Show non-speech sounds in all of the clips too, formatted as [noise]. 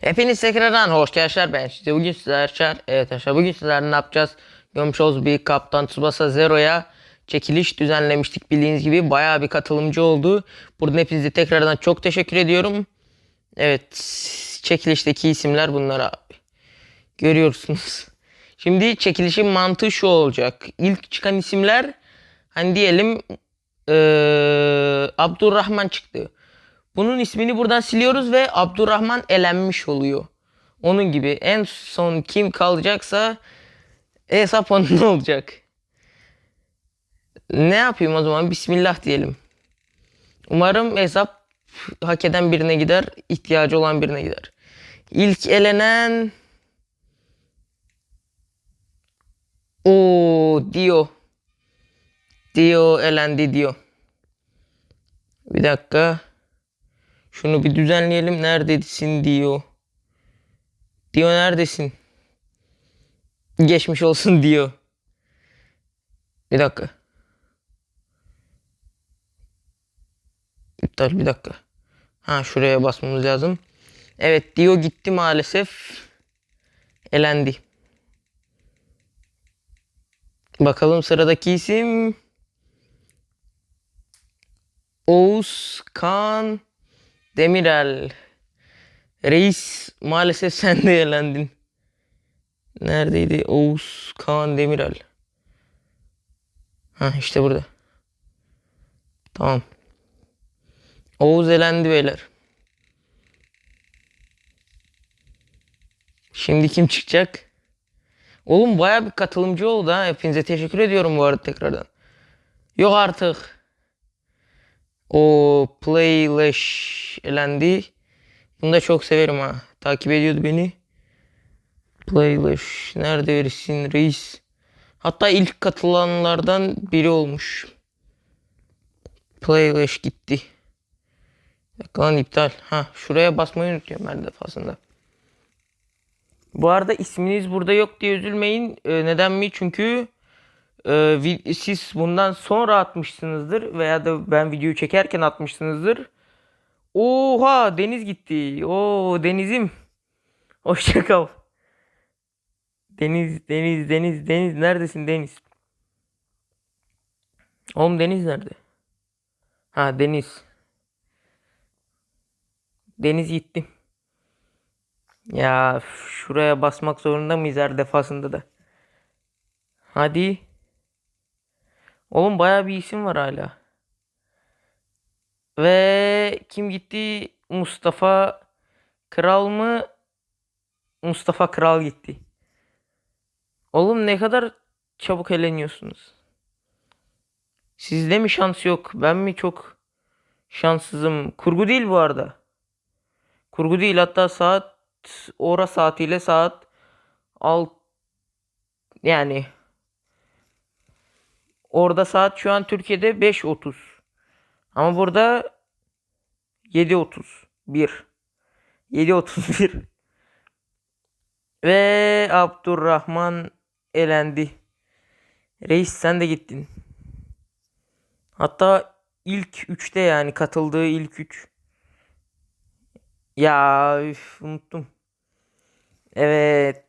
Hepiniz tekrardan hoş geldiniz. Ben size bugün sizler. Evet arkadaşlar bugün sizler ne yapacağız? Görmüş olduğunuz bir Kaptan Tsubasa Zero'ya çekiliş düzenlemiştik. Bildiğiniz gibi bayağı bir katılımcı oldu. Buradan hepinize tekrardan çok teşekkür ediyorum. Evet çekilişteki isimler bunlar abi. Görüyorsunuz. [laughs] Şimdi çekilişin mantığı şu olacak. İlk çıkan isimler hani diyelim eee Abdurrahman çıktı. Bunun ismini buradan siliyoruz ve Abdurrahman elenmiş oluyor. Onun gibi en son kim kalacaksa hesap onun [laughs] olacak. Ne yapayım o zaman? Bismillah diyelim. Umarım hesap hak eden birine gider, ihtiyacı olan birine gider. İlk elenen o Dio. Dio elendi Dio. Bir dakika. Şunu bir düzenleyelim. Neredesin diyor. Diyor neredesin? Geçmiş olsun [laughs] diyor. Bir dakika. İptal bir dakika. Ha şuraya basmamız lazım. Evet diyor gitti maalesef. Elendi. Bakalım sıradaki isim. Oğuz Kan Demirel. Reis maalesef [laughs] sen de elendin. Neredeydi? Oğuz Kaan Demirel. Ha işte burada. Tamam. Oğuz elendi beyler. Şimdi kim çıkacak? Oğlum baya bir katılımcı oldu ha. Hepinize teşekkür ediyorum bu arada tekrardan. Yok artık. O Playlash elendi. Bunu da çok severim ha. Takip ediyordu beni. Playlash. Nerede verirsin reis? Hatta ilk katılanlardan biri olmuş. Playlash gitti. Lan iptal. Ha şuraya basmayı unutuyorum her defasında. Bu arada isminiz burada yok diye üzülmeyin. Ee, neden mi? Çünkü e, siz bundan sonra atmışsınızdır veya da ben videoyu çekerken atmışsınızdır. Oha Deniz gitti. Oo Deniz'im. [laughs] Hoşça kal. Deniz, Deniz, Deniz, Deniz neredesin Deniz? Oğlum Deniz nerede? Ha Deniz. Deniz gitti. Ya şuraya basmak zorunda mıyız her defasında da? Hadi. Oğlum baya bir isim var hala. Ve kim gitti? Mustafa Kral mı? Mustafa Kral gitti. Oğlum ne kadar çabuk eleniyorsunuz. Sizde mi şans yok? Ben mi çok şanssızım? Kurgu değil bu arada. Kurgu değil hatta saat ora saatiyle saat alt yani orada saat şu an Türkiye'de 5.30. Ama burada 7.31. 7.31. Ve Abdurrahman elendi. Reis sen de gittin. Hatta ilk üçte yani katıldığı ilk üç. Ya üf, unuttum. Evet.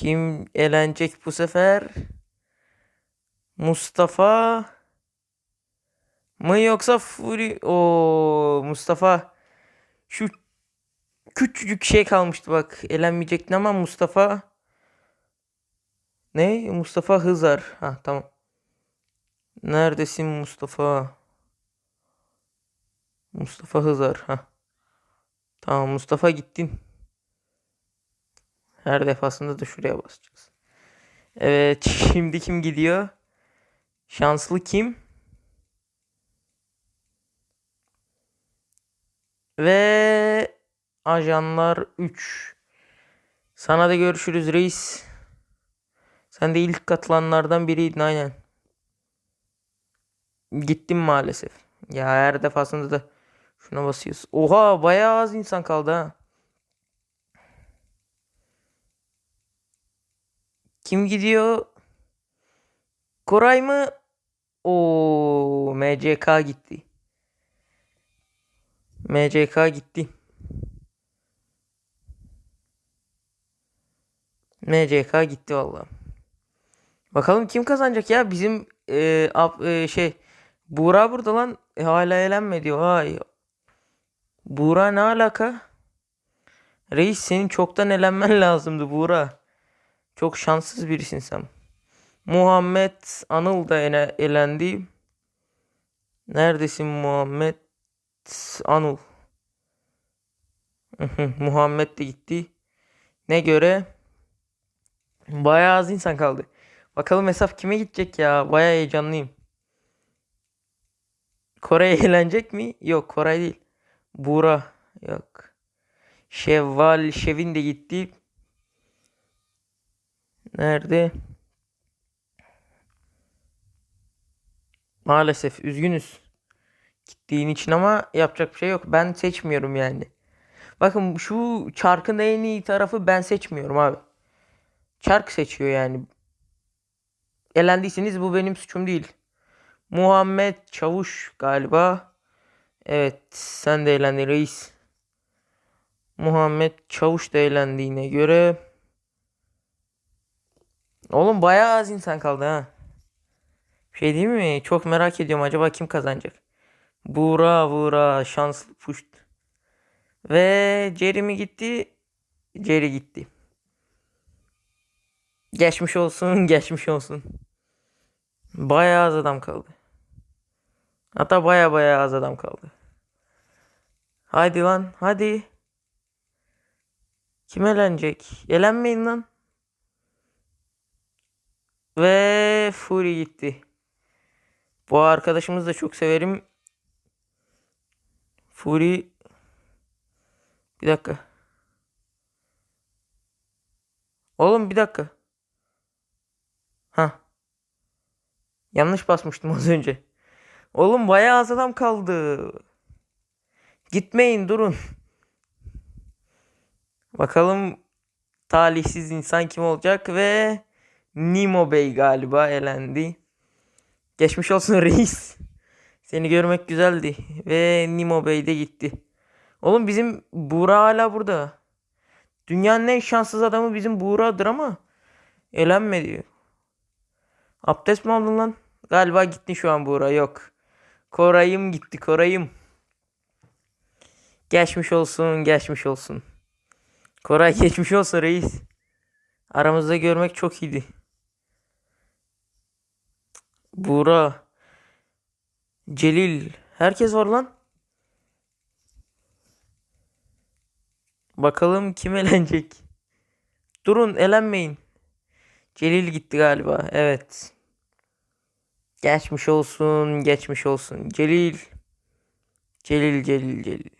Kim elenecek bu sefer? Mustafa mı yoksa Furi? O Mustafa şu küçücük şey kalmıştı bak elenmeyecekti ama Mustafa ne? Mustafa Hızar. Ha tamam. Neredesin Mustafa? Mustafa Hızar. Ha. Tamam Mustafa gittin. Her defasında da şuraya basacağız. Evet [laughs] şimdi kim gidiyor? Şanslı kim? Ve ajanlar 3. Sana da görüşürüz reis. Sen de ilk katılanlardan biriydin aynen. Gittim maalesef. Ya her defasında da şuna basıyoruz. Oha bayağı az insan kaldı ha. Kim gidiyor? Koray mı? O MCK gitti. MCK gitti. MCK gitti vallahi. Bakalım kim kazanacak ya? Bizim e, ab- e, şey Buğra burada lan. E, hala eğlenme diyor. Vay. Buğra ne alaka? Reis senin çoktan elenmen lazımdı Buğra. Çok şanssız birisin sen. Muhammed Anıl da ele- elendi. Neredesin Muhammed Anıl? Muhammed de gitti. Ne göre? Bayağı az insan kaldı. Bakalım hesap kime gidecek ya? Bayağı heyecanlıyım. Koray [laughs] eğlenecek mi? Yok Koray değil. Buğra. Yok. Şevval Şevin de gitti. Nerede? Maalesef üzgünüz. Gittiğin için ama yapacak bir şey yok. Ben seçmiyorum yani. Bakın şu çarkın en iyi tarafı ben seçmiyorum abi. Çark seçiyor yani. Elendiyseniz bu benim suçum değil. Muhammed Çavuş galiba. Evet sen de elendin reis. Muhammed Çavuş da elendiğine göre. Oğlum bayağı az insan kaldı ha. Bir şey değil mi? Çok merak ediyorum acaba kim kazanacak? Buğra Buğra şanslı puşt. Ve Jerry mi gitti? Jerry gitti. Geçmiş olsun, [laughs] geçmiş olsun. Bayağı az adam kaldı. Hatta baya baya az adam kaldı. Haydi lan, hadi. Kim elenecek? Elenmeyin lan. Ve Fury gitti. Bu arkadaşımızı da çok severim. Fury bir dakika. Oğlum bir dakika. Ha. Yanlış basmıştım az önce. Oğlum bayağı az adam kaldı. Gitmeyin durun. Bakalım talihsiz insan kim olacak ve Nemo Bey galiba elendi. Geçmiş olsun [laughs] reis. Seni görmek güzeldi. Ve Nemo Bey de gitti. Oğlum bizim Buğra hala burada. Dünyanın en şanssız adamı bizim Buğra'dır ama elenmedi. Abdest mi aldın lan? Galiba gitti şu an Buğra yok. Koray'ım gitti Koray'ım. Geçmiş olsun geçmiş olsun. Koray [laughs] geçmiş olsun reis. Aramızda görmek çok iyiydi. Buğra. Celil. Herkes var lan. Bakalım kim [laughs] elenecek. Durun elenmeyin. Celil gitti galiba. Evet. Geçmiş olsun, geçmiş olsun. Celil. Celil, Celil, Celil.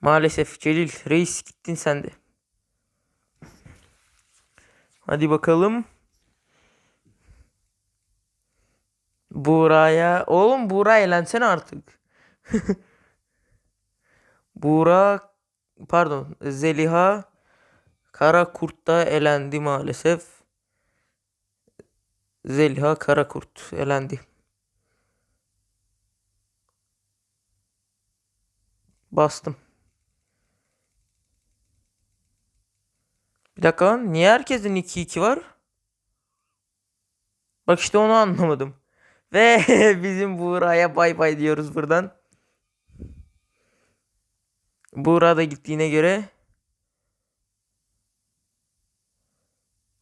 Maalesef Celil, reis gittin sen de. Hadi bakalım. Buğra'ya. Oğlum Buğra eğlensene artık. [laughs] Buğra pardon Zeliha Karakurt da elendi maalesef. Zeliha Karakurt elendi. Bastım. Bir dakika niye herkesin 2-2 var? Bak işte onu anlamadım. Ve [laughs] bizim Buğra'ya bay bay diyoruz buradan. Buğra da gittiğine göre.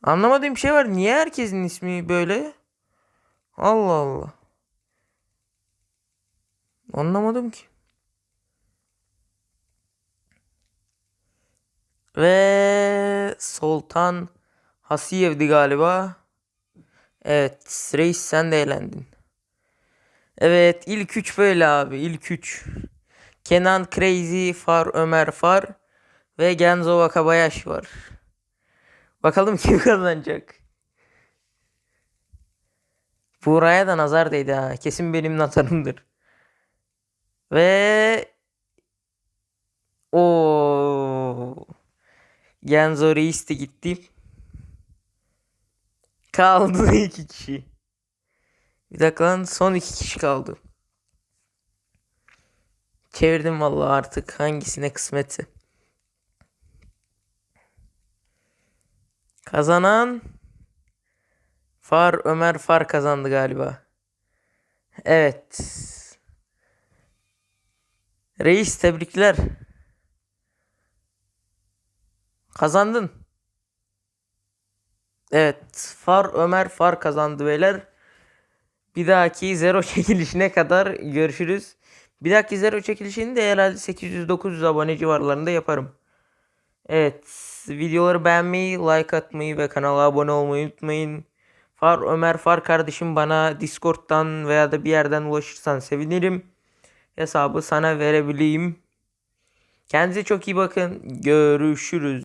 Anlamadığım bir şey var. Niye herkesin ismi böyle? Allah Allah. Anlamadım ki. Ve Sultan Hasiyev'di galiba. Evet, reis sen de eğlendin. Evet, ilk üç böyle abi, ilk üç. Kenan Crazy, Far Ömer Far ve Genzo Wakabayashi var. Bakalım [laughs] kim kazanacak. Buğra'ya da nazar değdi ha. Kesin benim nazarımdır. Ve o Genzo Reis de gitti. Kaldı [laughs] iki kişi. Bir dakika lan son iki kişi kaldı. Çevirdim vallahi artık hangisine kısmetse. Kazanan Far Ömer Far kazandı galiba. Evet. Reis tebrikler. Kazandın. Evet. Far Ömer Far kazandı beyler. Bir dahaki zero [laughs] çekilişine kadar görüşürüz. Bir dahaki zero çekilişini de herhalde 800-900 abone civarlarında yaparım. Evet. Videoları beğenmeyi, like atmayı ve kanala abone olmayı unutmayın. Far Ömer Far kardeşim bana Discord'dan veya da bir yerden ulaşırsan sevinirim. Hesabı sana verebileyim. Kendinize çok iyi bakın. Görüşürüz.